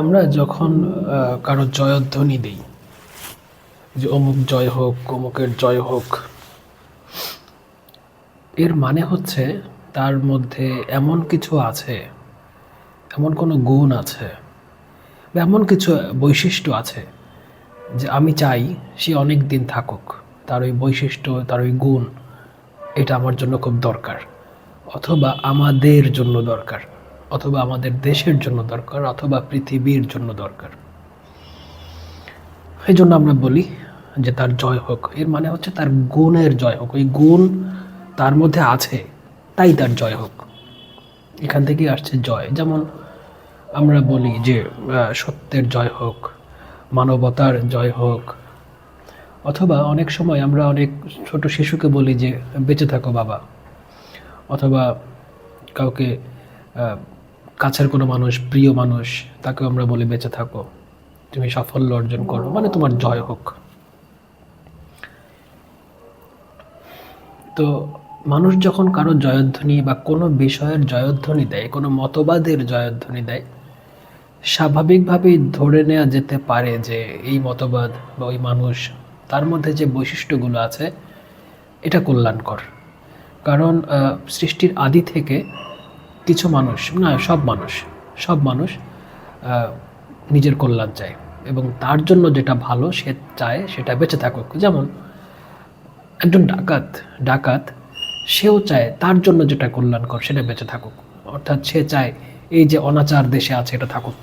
আমরা যখন কারও জয়ধ্বনি দিই, যে অমুক জয় হোক, অমুকের জয় হোক, এর মানে হচ্ছে তার মধ্যে এমন কিছু আছে, এমন কোনো গুণ আছে, বা এমন কিছু বৈশিষ্ট্য আছে, যে আমি চাই সে অনেক দিন থাকুক, তার ওই বৈশিষ্ট্য, তার ওই গুণ, এটা আমার জন্য খুব দরকার, অথবা আমাদের জন্য দরকার। অথবা আমাদের দেশের জন্য দরকার অথবা পৃথিবীর জন্য দরকার। এই জন্য আমরা বলি যে তার জয় হোক, এর মানে হচ্ছে তার গুণের জয় হোক। ওই গুণ তার মধ্যে আছে, তাই তার জয় হোক। এখান থেকেই আসছে জয়। যেমন আমরা বলি যে সত্যের জয় হোক, মানবতার জয় হোক, অথবা অনেক সময় আমরা অনেক ছোট শিশুকে বলি যে, বেঁচে থাকো বাবা। অথবা কাউকে কাছের কোনো মানুষ, প্রিয় মানুষ, তাকেও আমরা বলি বেঁচে থাকো। তুমি সাফল্য অর্জন করো মানে তোমার জয় হোক। তো মানুষ যখন কারও জয়ধ্বনি বা কোনো বিষয়ের জয়ধ্বনি দেয়, কোনো মতবাদের জয়ধ্বনি দেয়, স্বাভাবিকভাবেই ধরে নেওয়া যেতে পারে যে এই মতবাদ বা ওই মানুষ, তার মধ্যে যে বৈশিষ্ট্যগুলো আছে, এটা কল্যাণকর। কারণ সৃষ্টির আদি থেকে কিছু মানুষ, না, সব মানুষ সব মানুষ নিজের কল্যাণ চায় এবং তার জন্য যেটা ভালো সে চায় সেটা বেঁচে থাকুক। যেমন একজন ডাকাত ডাকাত, সেও চায় তার জন্য যেটা কল্যাণকর সেটা বেঁচে থাকুক। অর্থাৎ সে চায় এই যে অনাচার দেশে আছে এটা থাকুক।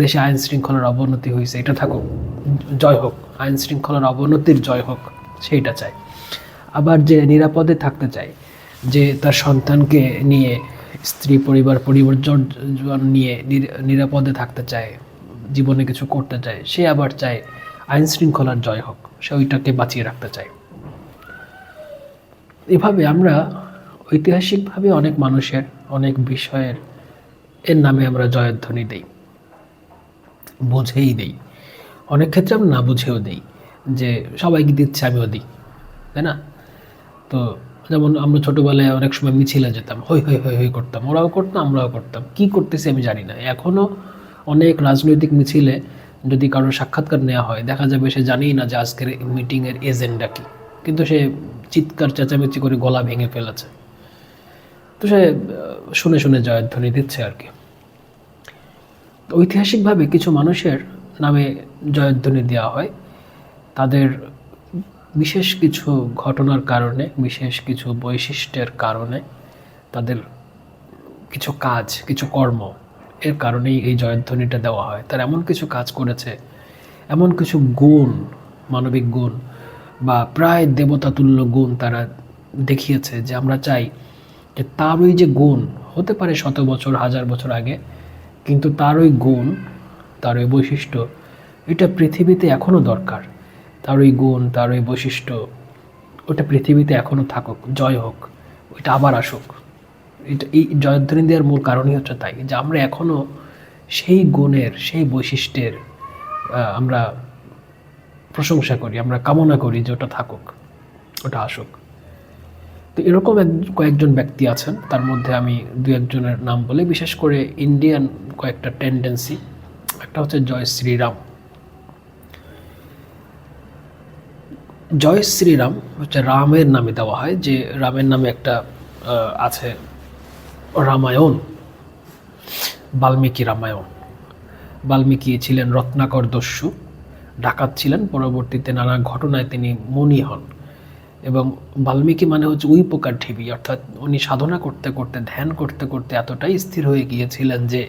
দেশে আইন শৃঙ্খলার অবনতি হয়েছে এটা থাকুক, জয় হোক। আইন শৃঙ্খলার অবনতির জয় হোক, সেইটা চায়। আবার যে নিরাপদে থাকতে চায়, যে তার সন্তানকে নিয়ে স্ত্রী পরিবার পরিবর্জন নিয়ে নিরাপদে থাকতে চায়, জীবনে কিছু করতে চায়, সে আবার চায় আইন শৃঙ্খলার জয় হোক, সে ওইটাকে বাঁচিয়ে রাখতে চায়। এভাবে আমরা ঐতিহাসিকভাবে অনেক মানুষের, অনেক বিষয়ের, এর নামে আমরা জয়ধ্বনি দিই, বুঝেই দেই। অনেক ক্ষেত্রে আমরা না বুঝেও দিই যে সবাইকে দিচ্ছে, আমিও দিই, তাই না? তো যেমন আমরা ছোটোবেলায় অনেক সময় মিছিলে যেতাম, হই হই হই হই করতাম, ওরাও করতাম আমরাও করতাম। কি করতেছি আমি জানি না। এখনও অনেক রাজনৈতিক মিছিলে যদি কারোর সাক্ষাৎকার নেওয়া হয়, দেখা যাবে সে জানেই না যে আজকের মিটিংয়ের এজেন্ডা কী। কিন্তু সে চিৎকার, চেঁচামেচি করে গলা ভেঙে ফেলেছে। তো সে শুনে শুনে জয়ধ্বনি দিচ্ছে আর কি। ঐতিহাসিকভাবে কিছু মানুষের নামে জয়ধ্বনি দেওয়া হয়। তাদের বিশেষ কিছু ঘটনার কারণে, বিশেষ কিছু বৈশিষ্ট্যের কারণে তাদের কিছু কাজ, কিছু কর্ম এর কারণেই এই জয়ধ্বনিটা দেওয়া হয়। তার এমন কিছু কাজ করেছে, এমন কিছু গুণ, মানবিক গুণ বা প্রায় দেবতাতুল্য গুণ তারা দেখিয়েছে যে আমরা চাই যে তার ওই যে গুণ, হতে পারে শত বছর, হাজার বছর আগে, কিন্তু তার ওই গুণ, তার ওই বৈশিষ্ট্য, এটা পৃথিবীতে এখনও দরকার। তার ওই গুণ তার ওই বৈশিষ্ট্য ওটা পৃথিবীতে এখনও থাকুক, জয় হোক, ওইটা আবার আসুক। এটা এই জয়ধ্বনি দেওয়ার মূল কারণই হচ্ছে তাই, যে আমরা এখনও সেই গুণের, সেই বৈশিষ্ট্যের আমরা প্রশংসা করি, আমরা কামনা করি যে ওটা থাকুক, ওটা আসুক। তো এরকম এক, কয়েকজন ব্যক্তি আছেন, তার মধ্যে আমি দু একজনের নাম বলে, বিশেষ করে ইন্ডিয়ান কয়েকটা টেন্ডেন্সি একটা হচ্ছে জয় শ্রীরাম। জয় শ্রীরাম, হচ্ছে রামের নামে দেওয়া হয়, যে রামের নামে একটা আছে রামায়ণ, বাল্মীকি রামায়ণ। বাল্মীকি ছিলেন রত্নাকর দস্যু, ডাকাত ছিলেন, পরবর্তীতে নানা ঘটনায় তিনি মনি হন। এবং বাল্মীকি মানে হচ্ছে উই পোকার ঢিবি, অর্থাৎ উনি সাধনা করতে করতে, ধ্যান করতে করতে এতটাই স্থির হয়ে গিয়েছিলেন যে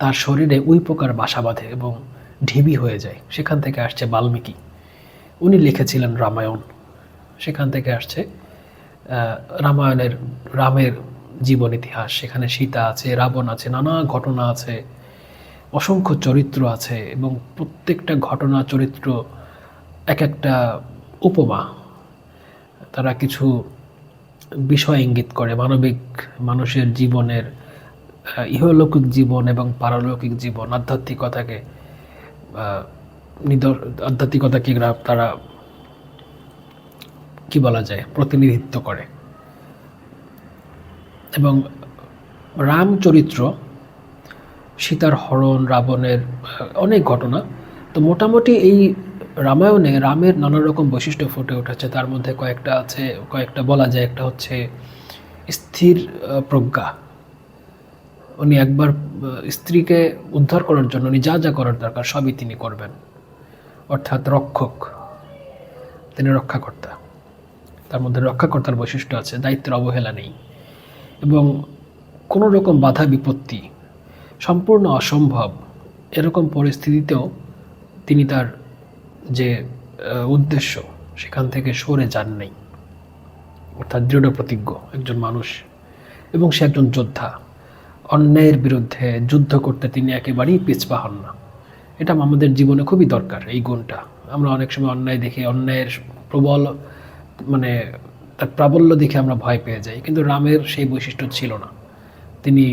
তার শরীরে উই পোকার বাসা বাঁধে এবং ঢিবি হয়ে যায়। সেখান থেকে আসছে বাল্মীকি। লিখেছিলেন রামায়ণ। সেখান থেকে আসছে রামায়ণের, রামের জীবন ইতিহাস। সেখানে সীতা আছে, রাবণ আছে, নানা ঘটনা আছে, অসংখ্য চরিত্র আছে এবং প্রত্যেকটা ঘটনা, চরিত্র এক একটা উপমা। তারা কিছু বিষয় ইঙ্গিত করে, মানবিক মানুষের জীবনের ইহলৌকিক জীবন এবং পারলৌকিক জীবন, আধ্যাত্মিকতাকে নিদর, আধ্যাত্মিকতাকে তারা কি বলা যায়, প্রতিনিধিত্ব করে। এবং রাম চরিত্র সীতার হরণ, রাবণের, অনেক ঘটনা। তো মোটামুটি এই রামায়ণে রামের নানা রকম বৈশিষ্ট্য ফুটে উঠেছে। তার মধ্যে কয়েকটা আছে, কয়েকটা বলা যায়, একটা হচ্ছে স্থির প্রজ্ঞা। উনি একবার স্ত্রীকে উদ্ধার করার জন্য, উনি যা যা করার দরকার, সবই তিনি করবেন। অর্থাৎ রক্ষক, তিনি রক্ষাকর্তা। তার মধ্যে রক্ষাকর্তার বৈশিষ্ট্য আছে, দায়িত্বের অবহেলা নেই এবং কোনো রকম বাধা বিপত্তি, সম্পূর্ণ অসম্ভব এরকম পরিস্থিতিতেও তিনি তার যে উদ্দেশ্য, সেখান থেকে সরে যান নাই। অর্থাৎ দৃঢ় প্রতিজ্ঞ একজন মানুষ এবং সে একজন যোদ্ধা। অন্যায়ের বিরুদ্ধে যুদ্ধ করতে তিনি একেবারেই পিছপা হন না। এটা আমাদের জীবনে খুবই দরকার, এই গুণটা। আমরা অনেক সময় অন্যায় দেখে, অন্যায়ের প্রবল মানে তার প্রাবল্য দেখে আমরা ভয় পেয়ে যাই, কিন্তু রামের সেই বৈশিষ্ট্য ছিল না। তিনি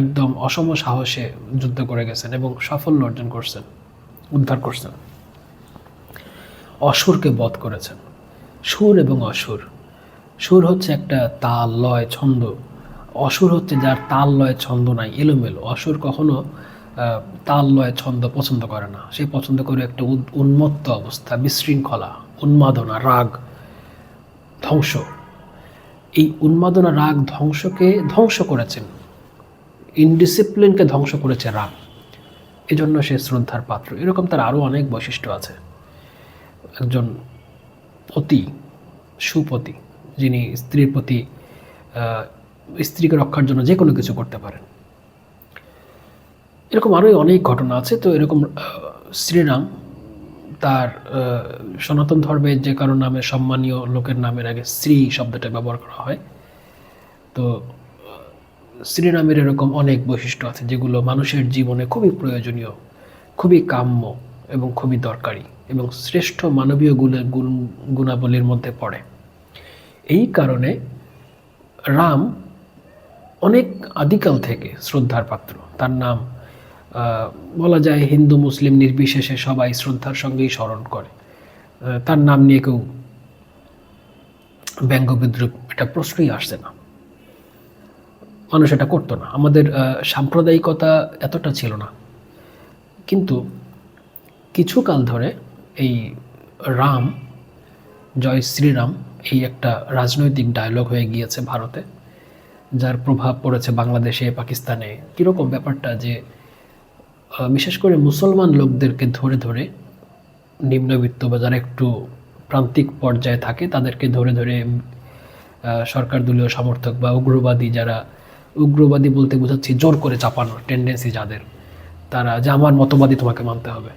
একদম অসম সাহসে যুদ্ধ করে গেছেন এবং সাফল্য অর্জন করছেন, উদ্ধার করছেন। অসুরকে বধ করেছেন। সুর এবং অসুর। সুর হচ্ছে একটা তাল, লয়, ছন্দ। অসুর হচ্ছে যার তাল, লয়, ছন্দ নাই, এলোমেলো। অসুর কখনো তাল লয় ছন্দ পছন্দ করে না। সে পছন্দ করে একটা উন্মত্ত অবস্থা, বিশৃঙ্খলা, উন্মাদনা, রাগ, ধ্বংস। এই উন্মাদনা, রাগ ধ্বংসকে ধ্বংস করেছেন। ইনডিসিপ্লিনকে ধ্বংস করেছে রাগ। এজন্য সে শ্রদ্ধার পাত্র। এরকম তার আরও অনেক বৈশিষ্ট্য আছে। একজন পতি, সুপতি, যিনি স্ত্রীর প্রতি স্ত্রীকে রক্ষার জন্য যে কোনো কিছু করতে পারেন। এরকম আরও অনেক ঘটনা আছে। তো এরকম শ্রীরাম তার সনাতন ধর্মের যে কারও নামে সম্মানীয় লোকের নামের আগে শ্রী শব্দটা ব্যবহার করা হয়। তো শ্রীরামের এরকম অনেক বৈশিষ্ট্য আছে যেগুলো মানুষের জীবনে খুবই প্রয়োজনীয়, খুবই কাম্য এবং খুবই দরকারি এবং শ্রেষ্ঠ মানবীয় গুণের গুণ, গুণাবলীর মধ্যে পড়ে। এই কারণে রাম অনেক আদিকাল থেকে শ্রদ্ধার পাত্র। তার নাম বলা যায় হিন্দু, মুসলিম নির্বিশেষে সবাই শ্রদ্ধার সঙ্গেই স্মরণ করে। তার নাম নিয়ে কেউ ব্যঙ্গ বিদ্রুপ, এটা প্রশ্নই আসছে না। মানুষ এটা করতো না। আমাদের সাম্প্রদায়িকতা এতটা ছিল না। কিন্তু কিছুকাল ধরে এই রাম, জয় শ্রীরাম, এই একটা রাজনৈতিক ডায়লগ হয়ে গিয়েছে ভারতে, যার প্রভাব পড়েছে বাংলাদেশে, পাকিস্তানে। কীরকম ব্যাপারটা যে বিশেষ করে মুসলমান লোকদেরকে ধরে ধরে নিম্নবিত্ত বা যারা একটু প্রান্তিক পর্যায়ে থাকে, তাদেরকে ধরে ধরে সরকার দলীয় সমর্থক বা উগ্রবাদী যারা, উগ্রবাদী বলতে বোঝাচ্ছি জোর করে চাপানোর টেন্ডেন্সি যাদের, তারা যে আমার মতবাদী তোমাকে মানতে হবে।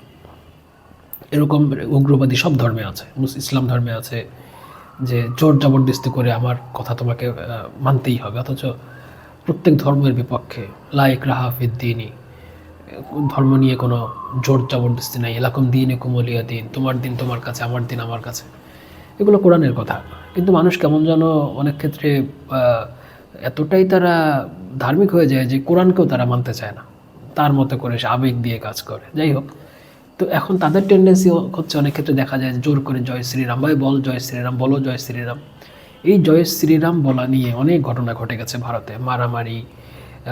এরকম উগ্রবাদী সব ধর্মে আছে ইসলাম ধর্মে আছে যে জোর জবরদস্তি করে আমার কথা তোমাকে মানতেই হবে। অথচ প্রত্যেক ধর্মের বিপক্ষে লাইক রাহাফিদ্দিনই ধর্ম নিয়ে কোনো জোর জবরদস্তি নাই। এলাকম দিন কুমলিয়া দিন, তোমার দিন তোমার কাছে, আমার দিন আমার কাছে। এগুলো কোরআনের কথা। কিন্তু মানুষ কেমন যেন অনেক ক্ষেত্রে এতটাই তারা ধার্মিক হয়ে যায় যে কোরআনকেও তারা মানতে চায় না। তার মতো করে সে আবেগ দিয়ে কাজ করে। যাই হোক, তো এখন তাদের টেন্ডেন্সি হচ্ছে অনেক ক্ষেত্রে দেখা যায় জোর করে জয় শ্রীরাম, ভাই বল জয় শ্রীরাম, বলো জয় শ্রীরাম। এই জয় শ্রীরাম বলা নিয়ে অনেক ঘটনা ঘটে গেছে ভারতে। মারামারি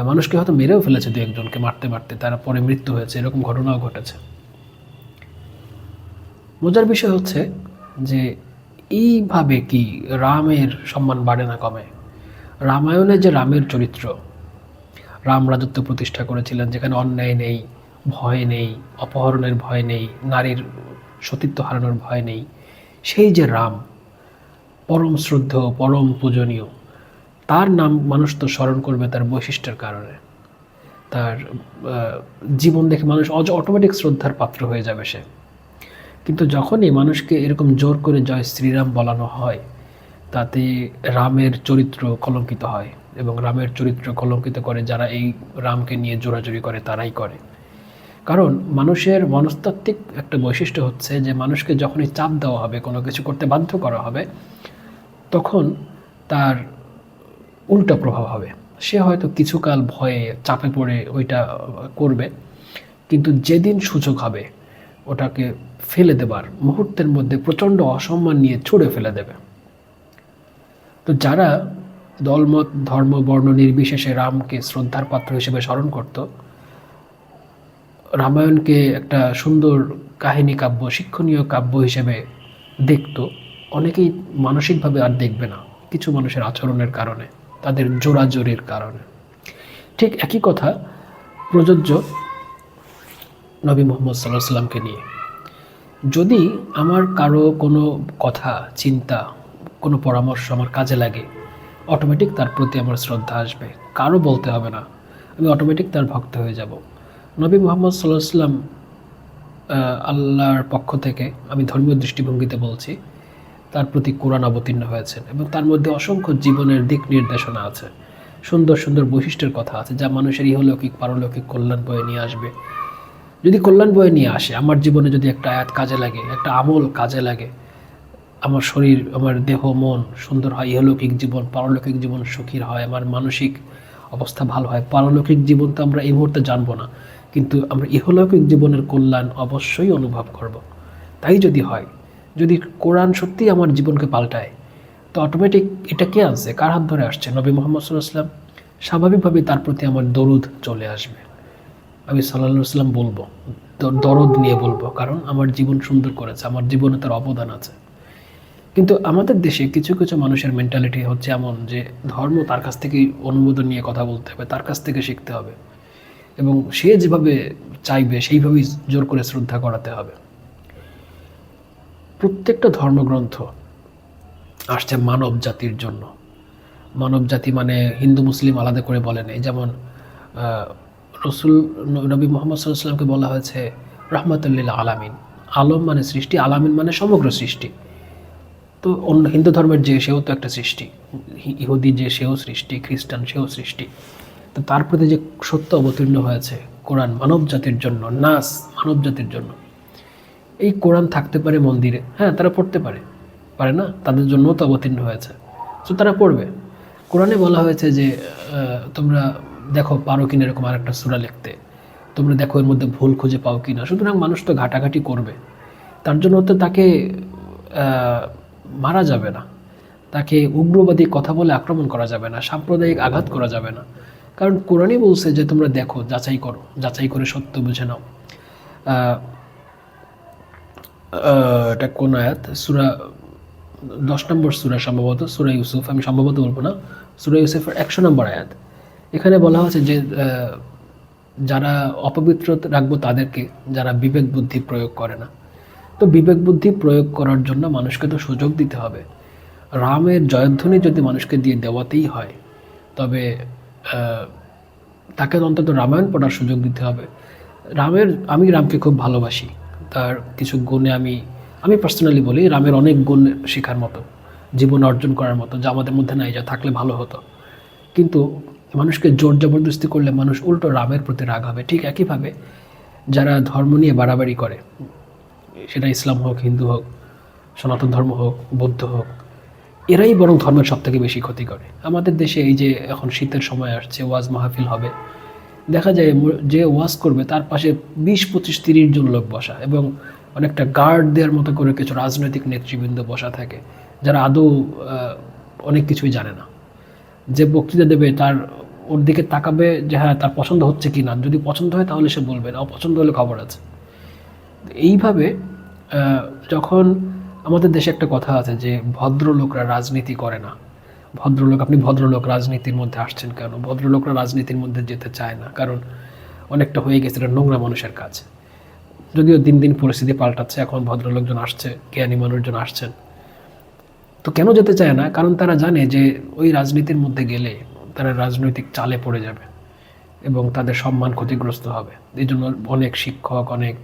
মানুষকে হয়তো মেরেও ফেলেছে দু একজনকে মারতে মারতে তারা পরে মৃত্যু হয়েছে, এরকম ঘটনাও ঘটেছে। মজার বিষয় হচ্ছে যে এইভাবে কি রামের সম্মান বাড়ে না কমে? রামায়ণে যে রামের চরিত্র, রাম রাজত্ব প্রতিষ্ঠা করেছিলেন যেখানে অন্যায় নেই, ভয় নেই, অপহরণের ভয় নেই, নারীর সতীত্ব হারানোর ভয় নেই, সেই যে রাম, পরম শ্রদ্ধ পরম পূজনীয় তার নাম মানুষ তো স্মরণ করবে তার বৈশিষ্ট্যের কারণে। তার জীবন দেখে মানুষ অজ অটোমেটিক শ্রদ্ধার পাত্র হয়ে যাবে সে। কিন্তু যখনই মানুষকে এরকম জোর করে জয় শ্রীরাম বলানো হয়, তাতে রামের চরিত্র কলঙ্কিত হয় এবং রামের চরিত্র কলঙ্কিত করে যারা এই রামকে নিয়ে জোরাজুরি করে তারাই করে। কারণ মানুষের মনস্তাত্ত্বিক একটা বৈশিষ্ট্য হচ্ছে যে মানুষকে যখনই চাপ দেওয়া হবে, কোনো কিছু করতে বাধ্য করা হবে, তখন তার উল্টো প্রভাব হবে। সে হয়তো কিছুকাল ভয়ে চাপে পড়ে ওইটা করবে, কিন্তু যেদিন সুযোগ হবে, ওটাকে ফেলে দেবার মুহূর্তের মধ্যে প্রচণ্ড অসম্মান নিয়ে ছুড়ে ফেলে দেবে। তো যারা দলমত, ধর্ম, বর্ণ নির্বিশেষে রামকে শ্রদ্ধার পাত্র হিসেবে স্মরণ করত, রামায়ণকে একটা সুন্দর কাহিনী কাব্য, শিক্ষণীয় কাব্য হিসেবে দেখতো, অনেকেই মানসিকভাবে আর দেখবে না, কিছু মানুষের আচরণের কারণে। তাদের জোরাজোরির কারণে। ঠিক একই কথা প্রযোজ্য নবী মোহাম্মদ সাল্লাহ সাল্লামকে নিয়ে। যদি আমার কারও কোনো কথা, চিন্তা, কোনো পরামর্শ আমার কাজে লাগে অটোমেটিক তার প্রতি আমার শ্রদ্ধা আসবে। কারও বলতে হবে না। আমি অটোমেটিক তার ভক্ত হয়ে যাব। নবী মোহাম্মদ সাল্লাহ সাল্লাম আল্লাহর পক্ষ থেকে আমি ধর্মীয় দৃষ্টিভঙ্গিতে বলছি তার প্রতি কোরআন অবতীর্ণ হয়েছেন এবং তার মধ্যে অসংখ্য জীবনের দিক নির্দেশনা আছে সুন্দর সুন্দর বৈশিষ্ট্যের কথা আছে যা মানুষের ইহলৌকিক, পারলৌকিক কল্যাণ বয়ে নিয়ে আসবে যদি কল্যাণ বয়ে নিয়ে আসে, আমার জীবনে যদি একটা আয়াত কাজে লাগে, একটা আমল কাজে লাগে, আমার শরীর, আমার দেহ, মন সুন্দর হয়, ইহলৌকিক জীবন, পারলৌকিক জীবন সুখীর হয়, আমার মানসিক অবস্থা ভালো হয়, পারলৌকিক জীবন তো আমরা এই মুহূর্তে জানব না, কিন্তু আমরা ইহলৌকিক জীবনের কল্যাণ অবশ্যই অনুভব করব। তাই যদি হয় যদি কোরআন সত্যিই আমার জীবনকে পাল্টায়, তো অটোমেটিক এটা কে আনছে? কার হাত ধরে আসছে? নবী মোহাম্মদ সাল্লাহাম স্বাভাবিকভাবেই তার প্রতি আমার দরুদ চলে আসবে। আমি সাল্লাহ সাল্লাম বলব দরদ নিয়ে বলব, কারণ আমার জীবন সুন্দর করেছে, আমার জীবনে তার অবদান আছে। কিন্তু আমাদের দেশে কিছু কিছু মানুষের মেন্টালিটি হচ্ছে এমন যে ধর্ম তার কাছ থেকেই অনুমোদন নিয়ে কথা বলতে হবে, তার কাছ থেকে শিখতে হবে। এবং সে যেভাবে চাইবে, সেইভাবেই জোর করে শ্রদ্ধা করাতে হবে। প্রত্যেকটা ধর্মগ্রন্থ আসছে মানব জাতির জন্য। মানব জাতি মানে হিন্দু, মুসলিম আলাদা করে বলেন এই যেমন রসুল নবী মোহাম্মদ সাল্লামকে বলা হয়েছে রহমতুল্লিল আলামিন। আলম মানে সৃষ্টি, আলামিন মানে সমগ্র সৃষ্টি। তো অন্য হিন্দু ধর্মের যে সেও তো একটা সৃষ্টি। ইহুদি যে সেও সৃষ্টি, খ্রিস্টান সেও সৃষ্টি। তো তার প্রতি যে সত্য অবতীর্ণ হয়েছে কোরআন মানব জাতির জন্য, নাস মানব জাতির জন্য। এই কোরআন থাকতে পারে মন্দিরে। হ্যাঁ তারা পড়তে পারে। পারে না? তাদের জন্যও তো অবতীর্ণ হয়েছে। তো তারা পড়বে। কোরআনে বলা হয়েছে যে তোমরা দেখো পারো কিনা এরকম আরেকটা সূরা লিখতে। তোমরা দেখো এর মধ্যে ভুল খুঁজে পাও কিনা। সুতরাং মানুষ তো ঘাটাঘাটি করবে। তার জন্য তো তাকে মারা যাবে না। তাকে উগ্রবাদী কথা বলে আক্রমণ করা যাবে না। সাম্প্রদায়িক আঘাত করা যাবে না। কারণ কোরআনই বলছে যে, তোমরা দেখো, যাচাই করো। যাচাই করে সত্য বুঝে নাও। এটা কোন আয়াত? সুরা, দশ নম্বর সুরা সম্ভবত, সুরা ইউসুফ, আমি সম্ভবত বলব না, সুরা ইউসুফের একশো নম্বর আয়াত। এখানে বলা হচ্ছে যে যারা অপবিত্র রাখব তাদেরকে, যারা বিবেক বুদ্ধি প্রয়োগ করে না। তো বিবেক বুদ্ধি প্রয়োগ করার জন্য মানুষকে তো সুযোগ দিতে হবে। রামের জয়ধ্বনি যদি মানুষকে দিয়ে দেওয়াতেই হয়, তবে তাকে অন্তত রামায়ণ পড়ার সুযোগ দিতে হবে। রামের, আমি রামকে খুব ভালোবাসি। তার কিছু গুণে আমি আমি পার্সোনালি বলি, রামের অনেক গুণ শেখার মতো, জীবন অর্জন করার মতো, যা আমাদের মধ্যে নাই, যা থাকলে ভালো হতো। কিন্তু মানুষকে জোর জবরদস্তি করলে মানুষ উল্টো রামের প্রতি রাগ হবে। ঠিক একইভাবে যারা ধর্ম নিয়ে বাড়াবাড়ি করে, সেটা ইসলাম হোক, হিন্দু হোক, সনাতন ধর্ম হোক, বৌদ্ধ হোক, এরাই বরং ধর্মের সব থেকে বেশি ক্ষতি করে। আমাদের দেশে এই যে এখন শীতের সময় আসছে, ওয়াজ মাহফিল হবে দেখা যায় যে ওয়াজ করবে, তার পাশে বিশ, পঁচিশ, তিরিশ জন লোক বসা এবং অনেকটা গার্ড দেওয়ার মতো করে কিছু রাজনৈতিক নেতৃবৃন্দ বসা থাকে, যারা আদৌ অনেক কিছুই জানে না। যে বক্তৃতা দেবে, তার ওর দিকে তাকাবে যে হ্যাঁ তার পছন্দ হচ্ছে কি না। যদি পছন্দ হয়, তাহলে সে বলবে, না, অপছন্দ হলে খবর আছে। এইভাবে যখন আমাদের দেশে একটা কথা আছে যে ভদ্রলোকরা রাজনীতি করে না ভদ্রলোক, আপনি ভদ্রলোক রাজনীতির মধ্যে আসছেন কেন? ভদ্রলোকরা রাজনীতির মধ্যে যেতে চায় না, কারণ অনেকটা হয়ে গেছে এটা নোংরা মানুষের কাজ। যদিও দিন দিন পরিস্থিতি পাল্টাচ্ছে, এখন ভদ্রলোকজন আসছে, জ্ঞানী মানুষজন আসছেন। তো কেন যেতে চায় না? কারণ তারা জানে যে ওই রাজনীতির মধ্যে গেলে তারা রাজনৈতিক চালে পড়ে যাবে এবং তাদের সম্মান ক্ষতিগ্রস্ত হবে। এই জন্য অনেক শিক্ষক, অনেক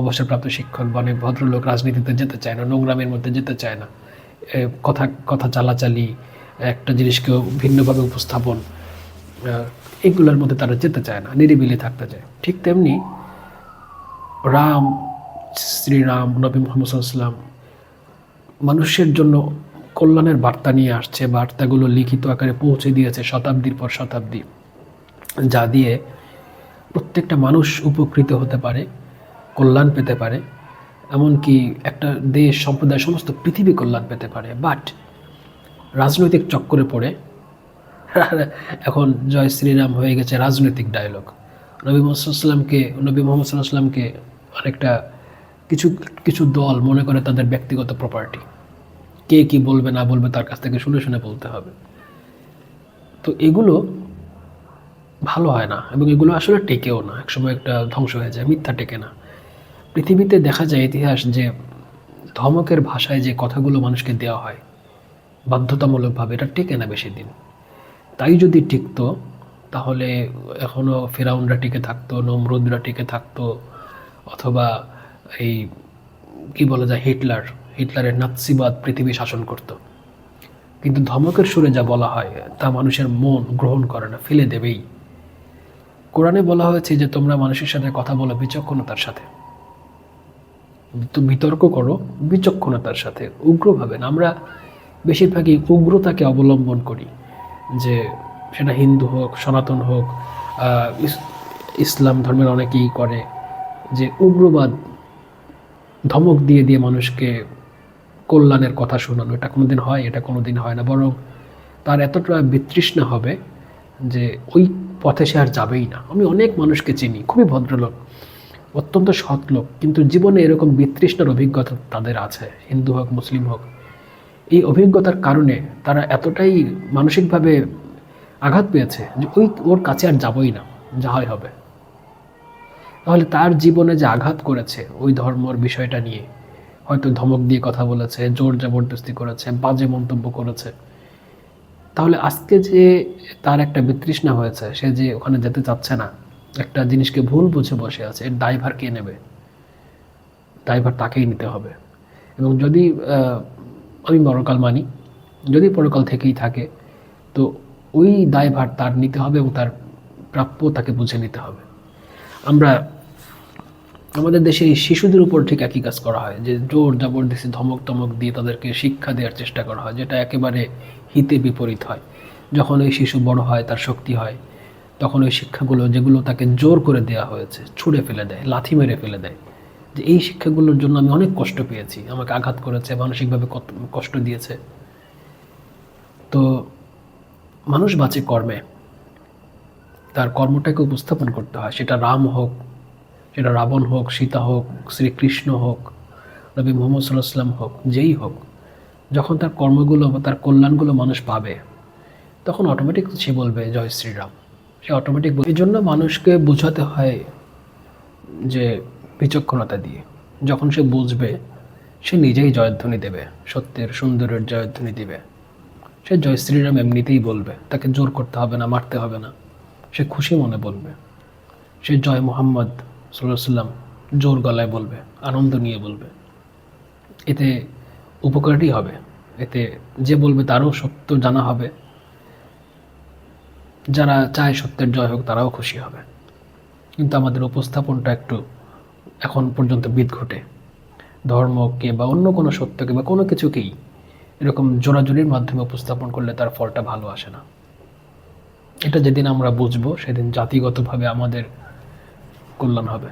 অবসরপ্রাপ্ত শিক্ষক বা অনেক ভদ্রলোক রাজনীতিতে যেতে চায় না, নোংরামের মধ্যে যেতে চায় না। কথা কথা চালাচালি একটা জিনিসকে ভিন্নভাবে উপস্থাপন এগুলোর মধ্যে তারা যেতে চায় না, নিরিবিলি থাকতে চায়। ঠিক তেমনি রাম, শ্রীরাম, নবী মোহাম্মদ সাল্লাম মানুষের জন্য কল্যাণের বার্তা নিয়ে আসছে, বার্তাগুলো লিখিত আকারে পৌঁছে দিয়েছে শতাব্দীর পর শতাব্দী, যা দিয়ে প্রত্যেকটা মানুষ উপকৃত হতে পারে, কল্যাণ পেতে পারে, এমনকি একটা দেশ সম্প্রদায় সমস্ত পৃথিবী কল্যাণ পেতে পারে। বাট রাজনৈতিক চক্করে পড়ে। এখন জয় শ্রীরাম হয়ে গেছে রাজনৈতিক ডায়লগ নবী মোহাম্মদ সাল্লামকে নবী মোহাম্মদ সাল্লাহ সাল্লামকে অনেকটা কিছু কিছু দল মনে করে তাদের ব্যক্তিগত প্রপার্টি কে কি বলবে, না বলবে তার কাছ থেকে শুনে শুনে বলতে হবে। তো এগুলো ভালো হয় না এবং এগুলো আসলে টেকেও না। একসময় একটা ধ্বংস হয়ে যায়, মিথ্যা টেকে না। পৃথিবীতে দেখা যায় ইতিহাস যে ধমকের ভাষায় যে কথাগুলো মানুষকে দেওয়া হয় বাধ্যতামূলকভাবে এটা টেকে না বেশি দিন তাই যদি টিকতো, তাহলে এখনও ফেরাউনরা টিকে থাকতো, নমরুদরা টিকে থাকতো, অথবা এই, কি বলা যায়, হিটলার, হিটলারের নাৎসিবাদ পৃথিবী শাসন করত। কিন্তু ধমকের সুরে যা বলা হয়, তা মানুষের মন গ্রহণ করে না, ফেলে দেবেই। কোরআনে বলা হয়েছে যে, তোমরা মানুষের সাথে কথা বলো বিচক্ষণতার সাথে। তো বিতর্ক করো বিচক্ষণতার সাথে, উগ্রভাবে না। আমরা বেশিরভাগই উগ্রতাকে অবলম্বন করি, যে সেটা হিন্দু হোক, সনাতন হোক ইসলাম ধর্মের অনেকেই করে, যে উগ্রবাদ ধমক দিয়ে দিয়ে মানুষকে কল্যাণের কথা শোনানো, এটা কোনোদিন হয়, এটা কোনোদিন হয় না, বরং তার এতটা বিতৃষ্ণা হবে যে ওই পথে সে আর যাবেই না। আমি অনেক মানুষকে চিনি, খুবই ভদ্রলোক, অত্যন্ত সৎ লোক, কিন্তু জীবনে এরকম বিতৃষ্ণার অভিজ্ঞতা তাদের আছে, হিন্দু হোক, মুসলিম হোক। এই অভিজ্ঞতার কারণে তারা এতটাই মানসিকভাবে আঘাত পেয়েছে যে ওই ওর কাছে আর যাবই না, যা হয় হবে। তাহলে তার জীবনে যে আঘাত করেছে ওই ধর্মর বিষয়টা নিয়ে, হয়তো ধমক দিয়ে কথা বলেছে, জোর জবরদস্তি করেছে, বাজে মন্তব্য করেছে, তাহলে আজকে যে তার একটা বিতৃষ্ণা হয়েছে, সে যে ওখানে যেতে চাচ্ছে না, একটা জিনিসকে ভুল বুঝে বসে আছে, এর দায়ভার কে নেবে? দায়ভার তাকেই নিতে হবে। এবং যদি আমি পরকাল মানি। যদি পরকাল থেকেই থাকে, তো ওই দায়ভার তার নিতে হবে এবং তার প্রাপ্য তাকে বুঝে নিতে হবে। আমরা, আমাদের দেশে শিশুদের উপর ঠিক একই কাজ করা হয়, যে জোর জবরদস্তি, ধমক টমক দিয়ে তাদেরকে শিক্ষা দেওয়ার চেষ্টা করা হয়, যেটা একেবারে হিতে বিপরীত হয়। যখন ওই শিশু বড় হয়, তার শক্তি হয়, তখন ওই শিক্ষাগুলো যেগুলো তাকে জোর করে দেওয়া হয়েছে, ছুঁড়ে ফেলে দেয়, লাথি মেরে ফেলে দেয় যে এই শিক্ষাগুলোর জন্য আমি অনেক কষ্ট পেয়েছি। আমাকে আঘাত করেছে, মানসিকভাবে কষ্ট দিয়েছে। তো মানুষ বাঁচে কর্মে। তার কর্মটাকে উপস্থাপন করতে হয়। সেটা রাম হোক, সেটা রাবণ হোক, সীতা হোক, শ্রীকৃষ্ণ হোক, নবী মোহাম্মদ সাল্লাহ সাল্লাম হোক, যেই হোক, যখন তার কর্মগুলো বা তার কল্যাণগুলো মানুষ পাবে, তখন অটোমেটিক সে বলবে, জয় শ্রীরাম। সে অটোমেটিক এই জন্য মানুষকে বোঝাতে হয় যে বিচক্ষণতা দিয়ে। যখন সে বুঝবে, সে নিজেই জয়ধ্বনি দেবে, সত্যের সুন্দরের জয়ধ্বনি দিবে। সে জয় শ্রীরাম এমনিতেই বলবে, তাকে জোর করতে হবে না, মারতে হবে না। সে খুশি মনে বলবে। সে জয় মোহাম্মদ সাল্লাম জোর গলায় বলবে, আনন্দ নিয়ে বলবে। এতে উপকারই হবে। এতে যে বলবে তারও সত্য জানা হবে। যারা চায় সত্যের জয় হোক তারাও খুশি হবে। কিন্তু আমাদের উপস্থাপনটা একটু এখন পর্যন্ত বিদ ঘটে। ধর্মকে বা অন্য কোনো সত্যকে বা কোনো কিছুকেই এরকম জোরাজুরির মাধ্যমে উপস্থাপন করলে তার ফলটা ভালো আসে না। এটা যেদিন আমরা বুঝব, সেদিন জাতিগতভাবে আমাদের কল্যাণ হবে।